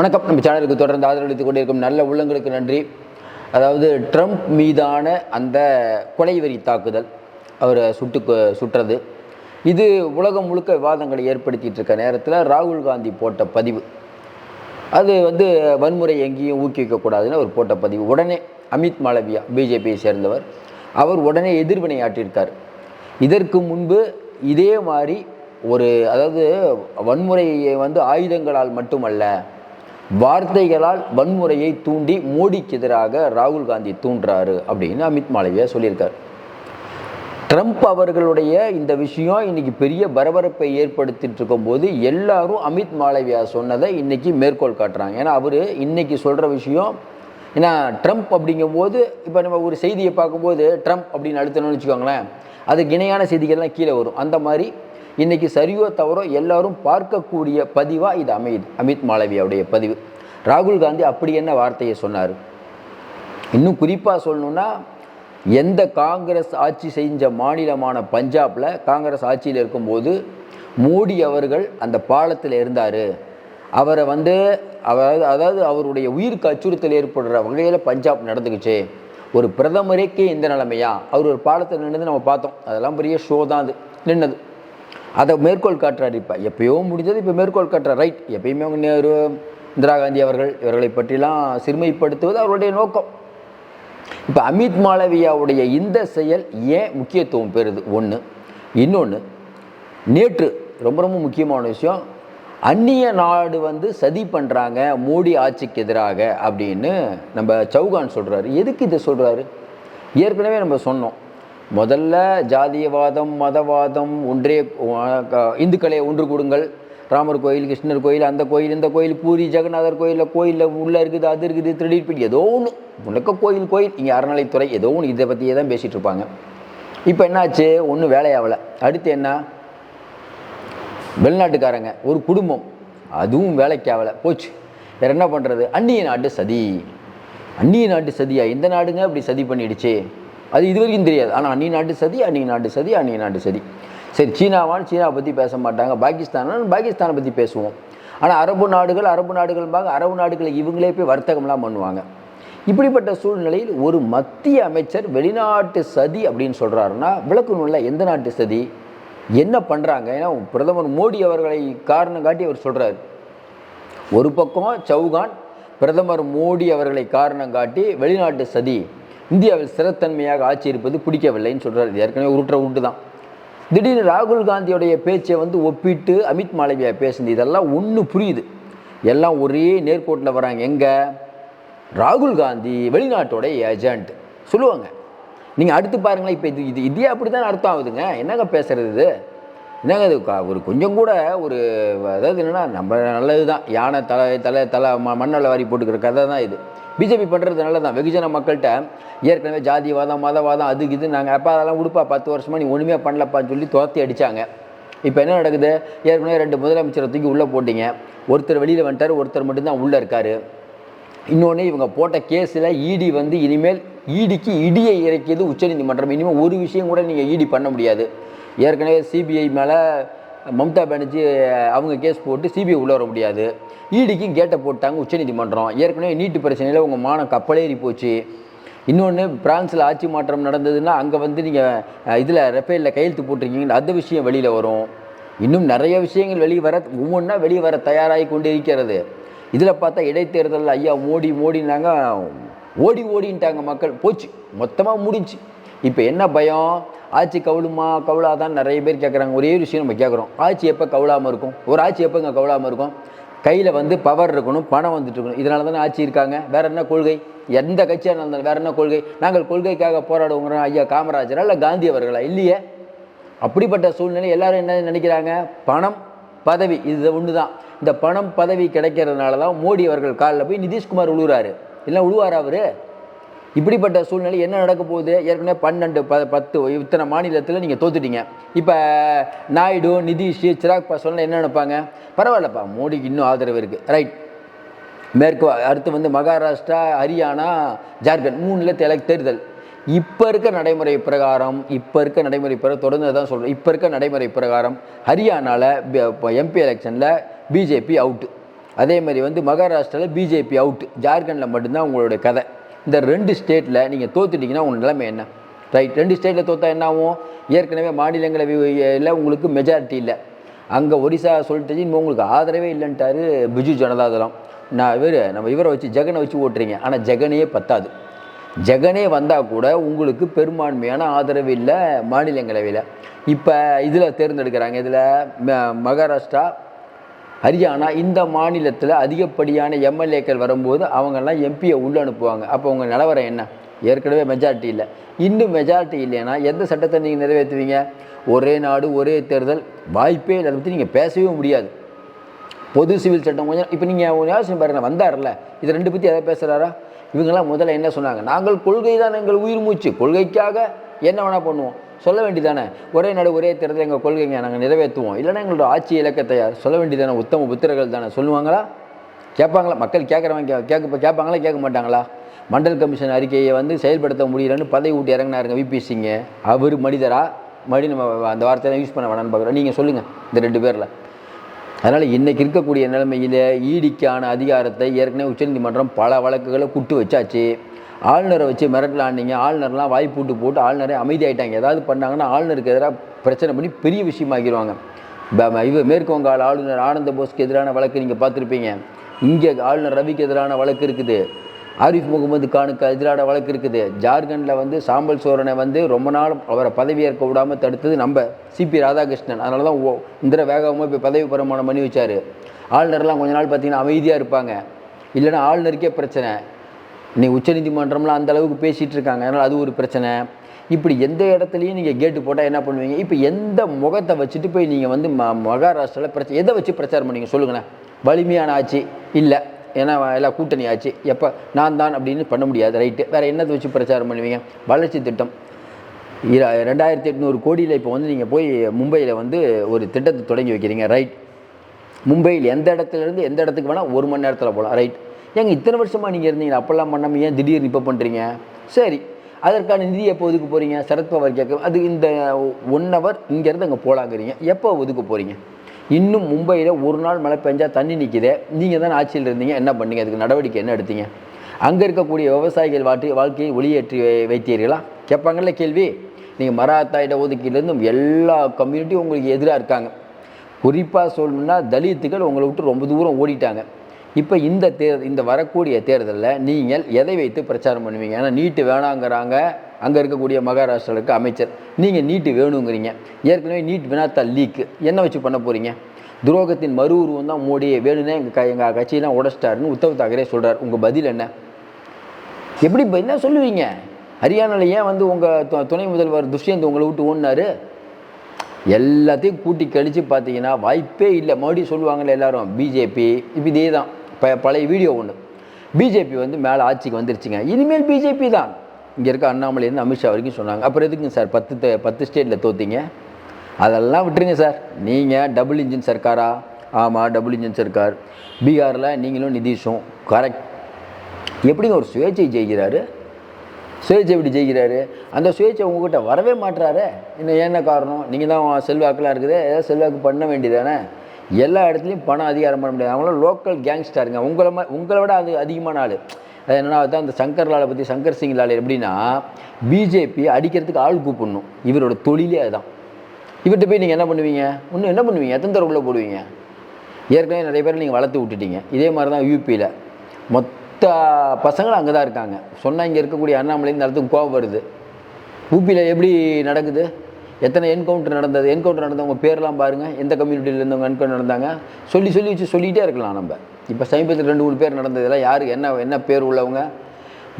வணக்கம். நம்ம சேனலுக்கு தொடர்ந்து ஆதரவளித்துக் கொண்டிருக்கும் நல்ல உள்ளங்களுக்கு நன்றி. அதாவது ட்ரம்ப் மீதான அந்த கொலைவெறி தாக்குதல் அவரை சுட்டு கொ- சுட்டுறது. இது உலகம் முழுக்க விவாதங்களை ஏற்படுத்திகிட்டு இருக்க நேரத்தில் ராகுல் காந்தி போட்ட பதிவு. அது வந்து வன்முறை எங்கேயும் ஊக்குவிக்கக்கூடாதுன்னு அவர் போட்ட பதிவு. உடனே அமித் மாளவியா பிஜேபியை சேர்ந்தவர் அவர் உடனே எதிர்வினை ஆற்றியிருக்கார். இதற்கு முன்பு இதே மாதிரி ஒரு அதாவது வன்முறையை வந்து ஆயுதங்களால் மட்டுமல்ல வார்த்தைகளால் வன்முறையை தூண்டி மோடிக்கு எதிராக ராகுல் காந்தி தூண்டுறாரு அப்படின்னு அமித் மாளவியா சொல்லியிருக்கார். ட்ரம்ப் அவர்களுடைய இந்த விஷயம் இன்னைக்கு பெரிய பரபரப்பை ஏற்படுத்திட்டு இருக்கும்போது எல்லாரும் அமித் மாளவியா சொன்னதை இன்னைக்கு மேற்கோள் காட்டுறாங்க. ஏன்னா அவர் இன்னைக்கு சொல்கிற விஷயம் ஏன்னா ட்ரம்ப் அப்படிங்கும்போது இப்போ நம்ம ஒரு செய்தியை பார்க்கும்போது ட்ரம்ப் அப்படின்னு அழுத்தணும்னு வச்சுக்கோங்களேன் அதுக்கு இணையான செய்திகள்லாம் கீழே வரும். அந்த மாதிரி இன்றைக்கி சரியோ தவறோ எல்லாரும் பார்க்கக்கூடிய பதிவாக இது அமையுது அமித் மாளவியாவுடைய பதிவு. ராகுல் காந்தி அப்படி என்ன வார்த்தையை சொன்னார்? இன்னும் குறிப்பாக சொல்லணும்னா எந்த காங்கிரஸ் ஆட்சி செஞ்ச மாநிலமான பஞ்சாபில் காங்கிரஸ் ஆட்சியில் இருக்கும்போது மோடி அவர்கள் அந்த பாலத்தில் இருந்தார். அவரை வந்து அதாவது அதாவது அவருடைய உயிருக்கு அச்சுறுத்தல் ஏற்படுற வகையில் பஞ்சாப் நடந்துக்குச்சு. ஒரு பிரதமருக்கே இந்த நிலைமையா? அவர் ஒரு பாலத்தில் நின்று நம்ம பார்த்தோம். அதெல்லாம் பெரிய ஷோ தான் அது. நின்னது. அதை மேற்கோள் காட்டுறாரு. இப்போ எப்பயோ முடிஞ்சது இப்போ மேற்கோள் காட்டுறார். ரைட் எப்பயுமே அவங்க நேரு இந்திரா காந்தி அவர்கள் இவர்களை பற்றிலாம் சிறுமைப்படுத்துவது அவருடைய நோக்கம். இப்போ அமித் மாளவியாவுடைய இந்த செயல் ஏன் முக்கியத்துவம் பெறுது? ஒன்று இன்னொன்று நேற்று ரொம்ப ரொம்ப முக்கியமான விஷயம். அந்நிய நாடு வந்து சதி பண்ணுறாங்க மோடி ஆட்சிக்கு எதிராக அப்படின்னு நம்ம சௌகான் சொல்கிறாரு எதுக்கு இதை சொல்கிறாரு ஏற்கனவே நம்ம சொன்னோம். முதல்ல ஜாதியவாதம் மதவாதம் ஒன்றே இந்துக்களை ஒன்று கொடுங்கள். ராமர் கோயில் கிருஷ்ணர் கோயில் அந்த கோயில் இந்த கோயில் பூரி ஜெகநாதர் கோயிலில் கோயிலில் உள்ளே இருக்குது அது இருக்குது திருடிப்பிடி ஏதோ ஒன்று முழுக்க கோயில் கோயில் இங்கே அறநிலைத்துறை ஏதோ ஒன்று இதை பற்றியே தான் பேசிகிட்டு இருப்பாங்க. இப்போ என்னாச்சு? ஒன்றும் வேலையாகலை அடுத்து என்ன? வெளிநாட்டுக்காரங்க ஒரு குடும்பம் அதுவும் வேலைக்கு ஆகலை போச்சு. வேறு என்ன பண்ணுறது அந்நிய நாட்டு சதி. அந்நிய நாட்டு சதியா? இந்த நாடுங்க அப்படி சதி பண்ணிடுச்சு. அது இது வரைக்கும் தெரியாது. ஆனால் அந்நிய நாட்டு சதி அந்நிய நாட்டு சதி அந்நிய நாட்டு சதி. சரி சீனாவான்னு சீனாவை பற்றி பேச மாட்டாங்க. பாகிஸ்தான் பாகிஸ்தானை பற்றி பேசுவோம். ஆனால் அரபு நாடுகள் அரபு நாடுகள்பாங்க அரபு நாடுகளை இவங்களே போய் வர்த்தகம்லாம் பண்ணுவாங்க. இப்படிப்பட்ட சூழ்நிலையில் ஒரு மத்திய அமைச்சர் வெளிநாட்டு சதி அப்படின்னு சொல்கிறாருன்னா விளக்கணும்ல எந்த நாட்டு சதி? என்ன பண்ணுறாங்க ஏன்னா பிரதமர் மோடி அவர்களை காரணம் காட்டி அவர் சொல்கிறார் ஒரு பக்கம் சவுகான் பிரதமர் மோடி அவர்களை காரணம் காட்டி வெளிநாட்டு சதி. இந்தியாவில் ஸ்திரத்தன்மையாக ஆட்சி இருப்பது பிடிக்கவில்லைன்னு சொல்கிறார் இது ஏற்கனவே உருட்டுற உருட்டு தான். திடீர்னு ராகுல் காந்தியோடைய பேச்சை வந்து ஒப்பிட்டு அமித் மாளவியா பேசுனது இதெல்லாம் ஒன்று புரியுது. எல்லாம் ஒரே நேர்கோட்டில் வராங்க. எங்கே? ராகுல் காந்தி வெளிநாட்டோடைய ஏஜென்ட் சொல்லுவாங்க. நீங்கள் அடுத்து பாருங்களேன். இப்போ இது இது இதே அப்படி தான் அர்த்தம் ஆகுதுங்க. என்னங்க பேசுறது இது? என்னங்க இது ஒரு கொஞ்சம் கூட ஒரு அதாவது என்னென்னா நம்ம நல்லது தான் யானை தலை தலை தலை ம மண்ணில் வாரி போட்டுக்கிற கதை தான் இது. பிஜேபி பண்ணுறது நல்லது தான் வெகுஜன மக்கள்கிட்ட ஏற்கனவே ஜாதிவாதம் மதவாதம் அதுக்கு இது நாங்கள் அப்பா அதெல்லாம் கொடுப்பா பத்து வருஷமாக நீ ஒன்றுமே பண்ணலப்பான்னு சொல்லி துரத்தி அடித்தாங்க இப்போ என்ன நடக்குது? ஏற்கனவே ரெண்டு முதலமைச்சரை தூக்கி உள்ளே போட்டீங்க. ஒருத்தர் வெளியில் வந்துட்டார் ஒருத்தர் மட்டும்தான் உள்ளே இருக்கார். இன்னொன்று இவங்க போட்ட கேஸில் இடி வந்து இனிமேல் ஈடிக்கு இடியை இறக்கியது உச்சநீதிமன்றம். இனிமேல் ஒரு விஷயம் கூட நீங்கள் ஈடி பண்ண முடியாது. ஏற்கனவே சிபிஐ மேலே மம்தா பானர்ஜி அவங்க கேஸ் போட்டு சிபிஐ உள்ளே வர முடியாது. ஈடிக்கும் கேட்டை போட்டாங்க உச்சநீதிமன்றம். ஏற்கனவே நீட்டு பிரச்சனையில் உங்கள் மானம் கப்பலேறி போச்சு. இன்னொன்று பிரான்ஸில் ஆட்சி மாற்றம் நடந்ததுன்னா அங்கே வந்து நீங்கள் இதில் ரெஃபேலில் கையெழுத்து போட்டிருக்கீங்க அந்த விஷயம் வெளியில் வரும். இன்னும் நிறைய விஷயங்கள் வெளியே வர ஒவ்வொன்றா வெளியே வர தயாராகி கொண்டு இருக்கிறது இதில் பார்த்தா இடைத்தேர்தலில் ஐயா மோடி மோடினாங்க ஓடி ஓடின்ட்டாங்க மக்கள். போச்சு. மொத்தமாக முடிஞ்சு. இப்போ என்ன பயம்? ஆட்சி கவுளுமா கவுளாதான் நிறைய பேர் கேட்குறாங்க ஒரே ஒரு விஷயம் நம்ம கேட்குறோம் ஆட்சி எப்போ கவுளாமல் இருக்கும்? ஒரு ஆட்சி எப்போங்க கவுளாமல் இருக்கும்? கையில் வந்து பவர் இருக்கணும் பணம் வந்துட்டு இருக்கணும். இதனால தானே ஆட்சி இருக்காங்க. வேற என்ன கொள்கை? எந்த கட்சியாக இருந்தாலும் வேற என்ன கொள்கை? நாங்கள் கொள்கைக்காக போராடுவோங்கிறோம் ஐயா காமராஜரா இல்லை காந்தி அவர்களா? இல்லையே. அப்படிப்பட்ட சூழ்நிலை எல்லாரும் என்ன நினைக்கிறாங்க? பணம் பதவி இது ஒன்று தான் இந்த பணம் பதவி கிடைக்கிறதுனால தான் மோடி அவர்கள் காலில் போய் நிதிஷ்குமார் உழுகிறாரு இல்லை உழுவார் அவர்? இப்படிப்பட்ட சூழ்நிலை என்ன நடக்க போகுது? ஏற்கனவே பன்னெண்டு ப பத்து இத்தனை மாநிலத்தில் நீங்கள் தோத்துட்டீங்க. இப்போ நாயுடு நிதிஷ் சிராக் பாஸ்வான்லாம் என்ன நினைப்பாங்க? பரவாயில்லப்பா மோடிக்கு இன்னும் ஆதரவு இருக்குது ரைட் மேற்கு அடுத்து வந்து மகாராஷ்டிரா ஹரியானா ஜார்க்கண்ட் மூணுல தெல தேர்தல். இப்போ இருக்க நடைமுறை பிரகாரம் இப்போ இருக்க நடைமுறை பிரகாரம் தொடர்ந்து தான் சொல்கிறேன் இப்போ இருக்க நடைமுறை பிரகாரம் ஹரியானாவில் எம்பி எலெக்ஷனில் பிஜேபி அவுட்டு அதே மாதிரி வந்து மகாராஷ்டிராவில் பிஜேபி அவுட் ஜார்க்கண்டில் மட்டும்தான் உங்களுடைய கதை. இந்த ரெண்டு ஸ்டேட்டில் நீங்கள் தோத்துட்டிங்கன்னா உங்கள் நிலைமை என்ன? ரைட் ரெண்டு ஸ்டேட்டில் தோத்தா என்ன ஆகும்? ஏற்கனவே மாநிலங்களவையில் உங்களுக்கு மெஜாரிட்டி இல்லை. அங்கே ஒரிசா சொல்லிட்டு உங்களுக்கு ஆதரவே இல்லைன்ட்டாரு பிஜு ஜனதாதளம் நான் இவர் நம்ம இவரை வச்சு ஜெகனை வச்சு ஓட்டுறீங்க. ஆனால் ஜெகனே பத்தாது. ஜெகனே வந்தால் கூட உங்களுக்கு பெரும்பான்மையான ஆதரவு இல்லை மாநிலங்களவையில். இப்போ இதில் தேர்ந்தெடுக்கிறாங்க. இதில் மகாராஷ்டிரா ஹரியானா இந்த மாநிலத்தில் அதிகப்படியான எம்எல்ஏக்கள் வரும்போது அவங்கெல்லாம் எம்பியை உள்ளே அனுப்புவாங்க. அப்போ உங்கள் நிலவரம் என்ன? ஏற்கனவே மெஜாரிட்டி இல்லை. இன்னும் மெஜாரிட்டி இல்லைன்னா எந்த சட்டத்தை நீங்கள் நிறைவேற்றுவீங்க? ஒரே நாடு ஒரே தேர்தல் வாய்ப்பே இல்லை அதை பற்றி நீங்கள் பேசவே முடியாது. பொது சிவில் சட்டம் கொஞ்சம் இப்போ நீங்கள் யோசனை பாருங்கள் வந்தார்ல இது ரெண்டு பற்றி எதை பேசுகிறாரா இவங்கெல்லாம் முதல்ல என்ன சொன்னாங்க? நாங்கள் கொள்கை தான் எங்கள் உயிர் மூச்சு. கொள்கைக்காக என்ன வேணால் பண்ணுவோம். சொல்ல வேண்டியதானே ஒரே நாடு ஒரே தேர்தல் எங்கள் கொள்கைங்க நாங்கள் நிறைவேற்றுவோம். இல்லைன்னா எங்களோட ஆட்சி இலக்கத்தை சொல்ல வேண்டியதானே உத்தம புத்திரர்கள் தானே? சொல்லுவாங்களா? கேட்பாங்களா? மக்கள் கேட்குறவங்க கே கேட்க கேட்பாங்களா? கேட்க மாட்டாங்களா? மண்டல் கமிஷன் அறிக்கையை வந்து செயல்படுத்த முடியலன்னு பதவி விட்டு இறங்கினாருங்க விபி சிங்க அவர் மனிதரா? மறுபடியும் நம்ம அந்த வார்த்தையை யூஸ் பண்ண வேணாம்னு பார்க்குறோம். நீங்கள் சொல்லுங்கள் இந்த ரெண்டு பேரில். அதனால் இன்றைக்கி இருக்கக்கூடிய நிலைமையில் ஈடிக்கான அதிகாரத்தை ஏற்கனவே உச்சநீதிமன்றம் பல வழக்குகளை குட்டு வச்சாச்சு. ஆளுநரை வச்சு மிரட்டலாண்டிங்க ஆளுநர்லாம் வாய் பூட்டு போட்டு ஆளுநரே அமைதியாயிட்டாங்க. ஏதாவது பண்ணாங்கன்னா ஆளுநருக்கு எதிராக பிரச்சனை பண்ணி பெரிய விஷயமாக்கிடுவாங்க ப- இவ மேற்கு வங்காள ஆளுநர் ஆனந்த போஸ்க்கு எதிரான வழக்கு நீங்கள் பார்த்துருப்பீங்க. இங்கே ஆளுநர் ரவிக்கு எதிரான வழக்கு இருக்குது. ஆரிஃப் முகமது கானுக்கு எதிரான வழக்கு இருக்குது. ஜார்க்கண்டில் வந்து சாம்பல் சோரனை வந்து ரொம்ப நாள் அவரை பதவியேற்க விடாமல் தடுத்தது நம்ம சிபி ராதாகிருஷ்ணன். அதனால தான் ஓ இந்திர வேகமாக இப்போ பதவி பிரமாணம் பண்ணி வச்சார். ஆளுநர்லாம் கொஞ்ச நாள் பார்த்தீங்கன்னா அமைதியாக இருப்பாங்க. இல்லைன்னா ஆளுநருக்கே பிரச்சனை. இன்னைக்கு உச்சநீதிமன்றம்லாம் அந்த அளவுக்கு பேசிகிட்டு இருக்காங்க அதனால் அது ஒரு பிரச்சனை. இப்படி எந்த இடத்துலையும் நீங்கள் கேட்டு போட்டால் என்ன பண்ணுவீங்க? இப்போ எந்த முகத்தை வச்சுட்டு போய் நீங்கள் வந்து ம மகாராஷ்டிராவில் பிரச்சனை எதை வச்சு பிரச்சாரம் பண்ணீங்க? சொல்லுங்களேன். வலிமையான ஆட்சி இல்லை. ஏன்னா எல்லாம் கூட்டணி ஆச்சு எப்போ? நான் தான் அப்படின்னு பண்ண முடியாது ரைட்டு. வேறு என்னத்தை வச்சு பிரச்சாரம் பண்ணுவீங்க? வளர்ச்சி திட்டம். இர- ரெண்டாயிரத்தி எட்நூறு கோடியில் இப்போ வந்து நீங்கள் போய் மும்பையில் வந்து ஒரு திட்டத்தை தொடங்கி வைக்கிறீங்க ரைட். மும்பையில் எந்த இடத்துலேருந்து எந்த இடத்துக்கு வேணால் ஒரு மணி நேரத்தில் போகலாம் ரைட். ஏங்க இத்தனை வருஷமாக நீங்கள் இருந்தீங்க அப்போல்லாம் பண்ணாமல் ஏன் திடீர்னு இப்போ பண்ணுறீங்க சரி அதற்கான நிதி எப்போ ஒதுக்க போகிறீங்க சரத்பவார் கேட்க அது இந்த ஒன் ஹவர் இங்கேருந்து அங்கே போகலாங்கிறீங்க எப்போ ஒதுக்க போகிறீங்க இன்னும் மும்பையில் ஒரு நாள் மழை பெஞ்சால் தண்ணி நிற்கிதே நீங்கள் தான் ஆட்சியில் இருந்தீங்க என்ன பண்ணீங்க? அதுக்கு நடவடிக்கை என்ன எடுத்தீங்க? அங்கே இருக்கக்கூடிய விவசாயிகள் வாட்டி வாழ்க்கையை ஒளியேற்றி வை- வைத்தீர்களா? கேட்பாங்கல்ல கேள்வி? நீங்கள் மராத்தாயிட இட ஒதுக்கீடுலேருந்து எல்லா கம்யூனிட்டியும் உங்களுக்கு எதிராக இருக்காங்க. குறிப்பாக சொல்லணும்னா தலித்துகள் உங்களை விட்டு ரொம்ப தூரம் ஓடிட்டாங்க. இப்போ இந்த தேர் இந்த வரக்கூடிய தேர்தலில் நீங்கள் எதை வைத்து பிரச்சாரம் பண்ணுவீங்க? ஏன்னா நீட்டு வேணாங்கிறாங்க அங்கே இருக்கக்கூடிய மகாராஷ்டிராவுக்கு அமைச்சர். நீங்கள் நீட்டு வேணுங்கிறீங்க. ஏற்கனவே நீட் வினாத்தா லீக்கு என்ன வச்சு பண்ண போகிறீங்க துரோகத்தின் மறு உருவம் தான் மோடி வேணும்னே எங்கள் க எங்கள் கட்சியெலாம் உடச்சிட்டாருன்னு உத்தவ் தாக்கரே சொல்கிறார் உங்கள் பதில் என்ன? எப்படி இப்போ என்ன சொல்லுவீங்க? ஹரியானாவில் ஏன் வந்து உங்கள் துணை முதல்வர் துஷ்யந்த் உங்களை விட்டு ஓடினாரு? எல்லாத்தையும் கூட்டி கழித்து பார்த்தீங்கன்னா வாய்ப்பே இல்லை. மறுபடியும் சொல்லுவாங்களே எல்லாரும் பிஜேபி இப்போ இதே தான் ப பழைய வீடியோ ஒன்று பிஜேபி வந்து மேலே ஆட்சிக்கு வந்துருச்சுங்க. இனிமேல் பிஜேபி தான். இங்கே இருக்க அண்ணாமலையிலேருந்து அமித்ஷா வரைக்கும் சொன்னாங்க. அப்புறம் எதுக்குங்க சார் பத்து பத்து ஸ்டேட்டில் தோத்தீங்க? அதெல்லாம் விட்டுருங்க சார். நீங்கள் டபுள் இன்ஜின் சர்க்காரா? ஆமாம் டபுள் இன்ஜின் சர்க்கார். பீகாரில் நீங்களும் நிதிஷும். கரெக்ட் எப்படிங்க ஒரு சுயேட்சை ஜெயிக்கிறாரு? சுயேட்சை எப்படி ஜெயிக்கிறாரு? அந்த சுயேட்சை உங்ககிட்ட வரவே மாட்டுறாரு இன்னும் என்ன காரணம்? நீங்கள் தான் செல்வாக்கெலாம் இருக்குது. ஏதாவது செல்வாக்கு பண்ண வேண்டியதானே எல்லா இடத்துலையும் பணம் அதிகாரம் பண்ண முடியாது. அவங்களும் லோக்கல் கேங்ஸ்டருங்க உங்களை மா- உங்களை விட அது அதிகமான ஆள். அது என்னன்னா அந்த சங்கர் லாலை பற்றி சங்கர் சிங் லால் எப்படின்னா பிஜேபி அடிக்கிறதுக்கு ஆள் கூப்பிடணும். இவரோட தொழிலே அதுதான். இவர்கிட்ட போய் நீங்கள் என்ன பண்ணுவீங்க? இன்னும் என்ன பண்ணுவீங்க? எத்தனை தடவை போடுவீங்க? ஏற்கனவே நிறைய பேர் நீங்கள் வளர்த்து விட்டுட்டீங்க. இதே மாதிரி தான் யூபியில் மொத்த பசங்களும் அங்கே தான் இருக்காங்க. சொன்னால் இங்கே இருக்கக்கூடிய அண்ணாமலை இந்த இடத்துக்கு கோவம் வருது. யூபியில் எப்படி நடக்குது? எத்தனை என்கவுண்டர் நடந்தது என்கவுண்டர் நடந்தவங்க பேர்லாம் பாருங்கள் எந்த கம்யூனிட்டியில் இருந்தவங்க என்கவுண்டர் நடந்தாங்க. சொல்லி சொல்லி வச்சு சொல்லிகிட்டே இருக்கலாம் நம்ம. இப்போ சமீபத்தில் ரெண்டு மூணு பேர் நடந்ததெல்லாம் யாருக்கு என்ன என்ன பேர் உள்ளவங்க?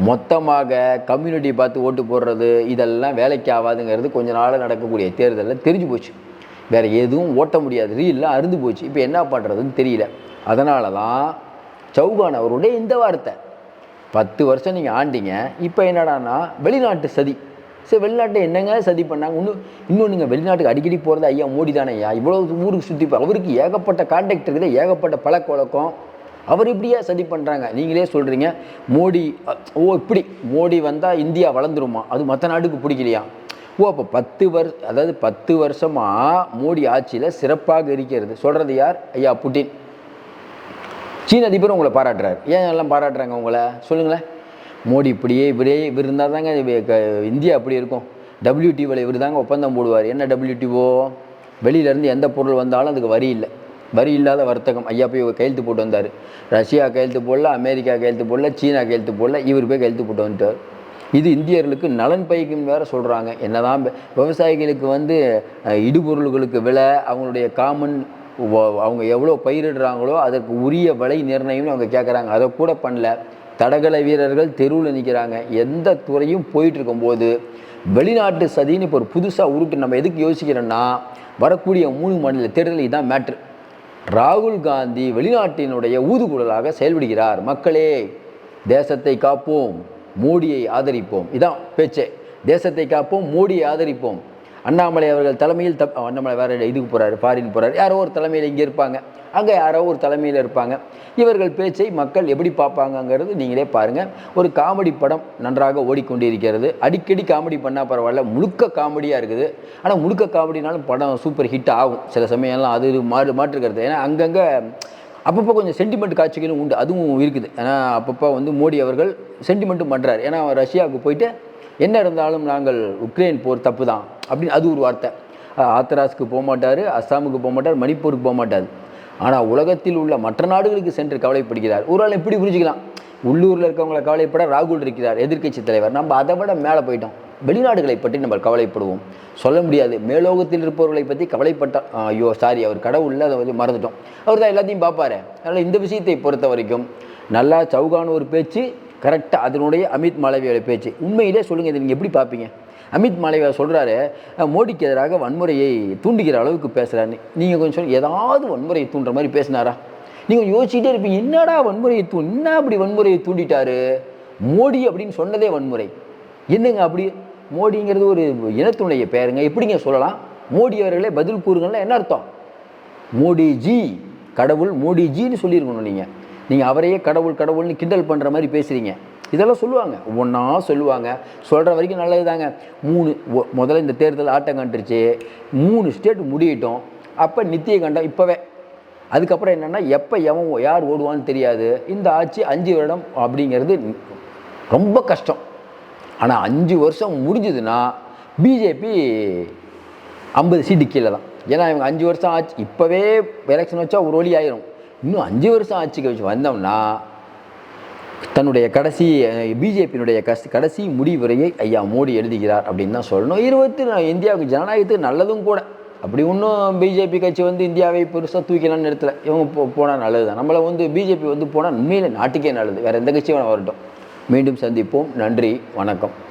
மொத்தமாக கம்யூனிட்டி பார்த்து ஓட்டு போடுறது இதெல்லாம் வேலைக்கு ஆகாதுங்கிறது கொஞ்ச நாள் நடக்கக்கூடிய தேர்தலில் தெரிஞ்சு போச்சு. வேறு எதுவும் ஓட்ட முடியாது. ரீல்லாம் அருந்து போச்சு. இப்போ என்ன பண்ணுறதுன்னு தெரியல. அதனால தான் சௌகான் அவருடைய இந்த வார்த்தை. பத்து வருஷம் நீங்கள் ஆண்டிங்க. இப்போ என்னடான்னா வெளிநாட்டு சதி. சரி வெளிநாட்டில் என்னங்க சதி பண்ணாங்க? இன்னும் இன்னும் நீங்கள் வெளிநாட்டுக்கு அடிக்கடி போகிறது ஐயா மோடி தானே ஐயா இவ்வளோ ஊருக்கு சுற்றி அவருக்கு ஏகப்பட்ட கான்டாக்ட் இருக்குது ஏகப்பட்ட பழக்க வழக்கம். அவர் இப்படியா சதி பண்ணுறாங்க நீங்களே சொல்கிறீங்க மோடி ஓ இப்படி மோடி வந்தால் இந்தியா வளர்ந்துருமா? அது மற்ற நாட்டுக்கு பிடிக்கலையா? ஓ அப்போ பத்து வருஷ அதாவது பத்து வருஷமாக மோடி ஆட்சியில் சிறப்பாக இருக்கிறது. சொல்கிறது யார்? ஐயா புட்டின். சீன அதிபர் உங்களை பாராட்டுறாரு. ஏன் எல்லாம் பாராட்டுறாங்க உங்களை? சொல்லுங்களேன். மோடி இப்படியே இப்படியே இவர் இருந்தால் தாங்க இந்தியா அப்படி இருக்கும். டபிள்யூடிஓவில் இவர் தாங்க ஒப்பந்தம் போடுவார். என்ன டபிள்யூடிஓ வெளியிலேருந்து எந்த பொருள் வந்தாலும் அதுக்கு வரி இல்லை. வரி இல்லாத வர்த்தகம். ஐயா போய் கையெழுத்து போட்டு வந்தார். ரஷ்யா கையெழுத்து போடல அமெரிக்கா கையெழுத்து போடல சீனா கையெழுத்து போடல இவர் போய் கையெழுத்து போட்டு வந்துட்டார். இது இந்தியர்களுக்கு நலன் பயக்குன்னு வேறு சொல்கிறாங்க என்னதான் விவசாயிகளுக்கு வந்து இடுபொருள்களுக்கு விலை அவங்களுடைய காமன் அவங்க எவ்வளோ பயிரிடுறாங்களோ அதற்கு உரிய விலை நிர்ணயம்னு அவங்க கேட்குறாங்க அதை கூட பண்ணல. தடகள வீரர்கள் தெருவில் நிற்கிறாங்க எந்த துறையும் போயிட்டு இருக்கும்போது வெளிநாட்டு சதின்னு இப்போ ஒரு புதுசாக உருட்டு நம்ம எதுக்கு யோசிக்கிறோன்னா வரக்கூடிய மூணு மாநில தேர்தல் இதுதான் மேட்ரு ராகுல் காந்தி வெளிநாட்டினுடைய ஊதுகுழலாக செயல்படுகிறார். மக்களே தேசத்தை காப்போம் மோடியை ஆதரிப்போம். இதான் பேச்சே. தேசத்தை காப்போம் மோடியை ஆதரிப்போம். அண்ணாமலை அவர்கள் தலைமையில் தப் அண்ணாமலை வேறு இதுக்கு போகிறாரு ஃபாரின் போகிறாரு யாரோ ஒரு தலைமையில் இங்கே இருப்பாங்க. அங்கே யாரோ ஒரு தலைமையில் இருப்பாங்க. இவர்கள் பேச்சை மக்கள் எப்படி பார்ப்பாங்கங்கிறது நீங்களே பாருங்கள் ஒரு காமெடி படம் நன்றாக ஓடிக்கொண்டிருக்கிறது. அடிக்கடி காமெடி பண்ணால் பரவாயில்ல. முழுக்க காமெடியாக இருக்குது. ஆனால் முழுக்க காமெடினாலும் படம் சூப்பர் ஹிட் ஆகும். சில சமயம்லாம் அது மாறு மாற்றுக்கிறது. ஏன்னா அங்கங்கே அப்பப்போ கொஞ்சம் சென்டிமெண்ட் காட்சிகளும் உண்டு. அதுவும் இருக்குது. ஏன்னா அப்பப்போ வந்து மோடி அவர்கள் சென்டிமெண்ட்டும் பண்ணுறாரு ஏன்னா அவர் ரஷ்யாவுக்கு போயிட்டு என்ன இருந்தாலும் நாங்கள் உக்ரைன் போர் தப்பு தான். அப்படின்னு அது ஒரு வார்த்தை. அஹ் போக மாட்டார் அஸ்ஸாமுக்கு போக மாட்டார் மணிப்பூருக்கு போக மாட்டார் ஆனால் உலகத்தில் உள்ள மற்ற நாடுகளுக்கு சென்று கவலைப்படுகிறார். ஒரு ஆள் எப்படி புரிஞ்சுக்கலாம்? உள்ளூரில் இருக்கவங்களை கவலைப்பட ராகுல் இருக்கிறார் எதிர்க்கட்சி தலைவர். நம்ம அதை விட மேலே போயிட்டோம். வெளிநாடுகளை பற்றி நம்ம கவலைப்படுவோம். சொல்ல முடியாது. மேலோகத்தில் இருப்பவர்களை பற்றி கவலைப்பட்ட ஐயோ சாரி அவர் கடவுளில் அதை வந்து மறந்துட்டோம். அவர் தான் எல்லாத்தையும் பார்ப்பார். அதனால் இந்த விஷயத்தை பொறுத்த வரைக்கும் நல்லா சவுகான ஒரு பேச்சு கரெக்டாக அதனுடைய அமித் மாளவியோட பேச்சு. உண்மையிலே சொல்லுங்கள் இதை நீங்கள் எப்படி பார்ப்பீங்க? அமித் மாலைவா சொல்கிறாரு மோடிக்கு எதிராக வன்முறையை தூண்டுகிற அளவுக்கு பேசுகிறாரு நீங்கள் கொஞ்சம் ஏதாவது வன்முறையை தூண்டுற மாதிரி பேசினாரா? நீங்கள் யோசிச்சுட்டே இருப்பீங்க என்னடா வன்முறையை தூ என்ன அப்படி வன்முறையை தூண்டிட்டாரு? மோடி அப்படின்னு சொன்னதே வன்முறை. என்னங்க அப்படி? மோடிங்கிறது ஒரு இனத்துடைய பேருங்க எப்படிங்க சொல்லலாம்? மோடி அவர்களே பதில் கூறுங்கன்னா என்ன அர்த்தம்? மோடிஜி கடவுள் மோடிஜின்னு சொல்லியிருக்கணும் நீங்கள் நீங்கள் அவரையே கடவுள் கடவுள்னு கிண்டல் பண்ணுற மாதிரி பேசுகிறீங்க இதெல்லாம் சொல்லுவாங்க. ஒன்றா சொல்லுவாங்க. சொல்கிற வரைக்கும் நல்லது தாங்க மூணு முதல்ல இந்த தேர்தல் ஆட்டம் கண்டுருச்சு. மூணு ஸ்டேட் முடியட்டும். அப்போ நித்திய கண்டம் இப்போவே. அதுக்கப்புறம் என்னென்னா எப்போ எவன் யார் ஓடுவான்னு தெரியாது. இந்த ஆட்சி அஞ்சு வருடம் அப்படிங்கிறது ரொம்ப கஷ்டம். ஆனால் அஞ்சு வருஷம் முடிஞ்சதுன்னா பிஜேபி ஐம்பது சீட்டு கீழே தான். ஏன்னா இவங்க அஞ்சு வருஷம் ஆச்சு. இப்போவே எலெக்ஷன் வச்சா ஒரு வழி ஆயிரும். இன்னும் அஞ்சு வருஷம் ஆட்சிக்கு வச்சு வந்தோம்னா தன்னுடைய கடைசி பிஜேபியினுடைய கஸ் கடைசி முடிவுரையை ஐயா மோடி எழுதுகிறார் அப்படின்னு தான் சொல்லணும். இருபத்தி இந்தியாவுக்கு ஜனநாயகத்துக்கு நல்லதும் கூட. அப்படி ஒன்றும் பிஜேபி கட்சி வந்து இந்தியாவை பெருசாக தூக்கலாம்னு இடத்துல இவங்க போ போனால் நல்லது தான் நம்மளை வந்து பிஜேபி வந்து போனால் உண்மையிலே நாட்டுக்கே நல்லது. வேறு எந்த கட்சியும் வரட்டும். மீண்டும் சந்திப்போம். நன்றி. வணக்கம்.